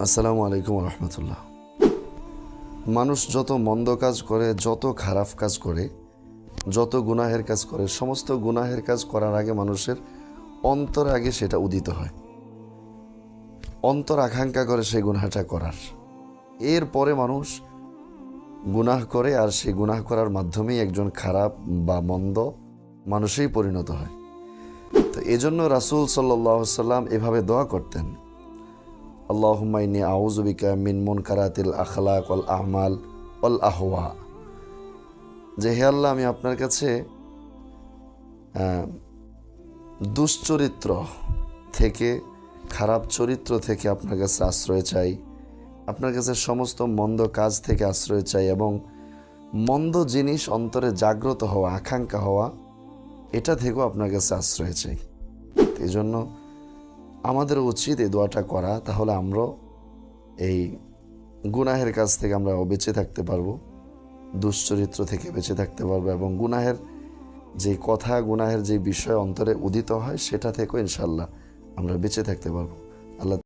আসসালামু আলাইকুম রহমতুল্লাহ মানুষ যত মন্দ কাজ করে, যত খারাপ কাজ করে, যত গুনাহের কাজ করে, সমস্ত গুনাহের কাজ করার আগে মানুষের অন্তর আগে সেটা উদিত হয়। অন্তর আকাঙ্ক্ষা করে সেই গুনাহটা করার। এরপরে মানুষ গুনাহ করে আর সেই গুনাহ করার মাধ্যমেই একজন খারাপ বা মন্দ মানুষেই পরিণত হয়। তো এজন্য রাসূল সাল্লাহ সাল্লাম এভাবে দোয়া করতেন। আল্লাহমাইনি আউজুবিকা মিন মুনকারাতিল আখলাক অল আহমাল অল আহওয়া যে হে আল্লাহ, আমি আপনার কাছে দুশ্চরিত্র থেকে, খারাপ চরিত্র থেকে আপনার কাছে আশ্রয় চাই, আপনার কাছে সমস্ত মন্দ কাজ থেকে আশ্রয় চাই এবং মন্দ জিনিস অন্তরে জাগ্রত হওয়া, আকাঙ্ক্ষা হওয়া, এটা থেকেও আপনার কাছে আশ্রয় চাই। এই জন্য আমাদের উচিত এই দোয়াটা করা, তাহলে আমরা এই গুনাহের কাছ থেকে আমরা বেঁচে থাকতে পারব, দুশ্চরিত্র থেকে বেঁচে থাকতে পারব এবং গুনাহের যে কথা, গুনাহের যে বিষয় অন্তরে উদিত হয়, সেটা থেকেও ইনশাল্লাহ আমরা বেঁচে থাকতে পারব। আল্লাহ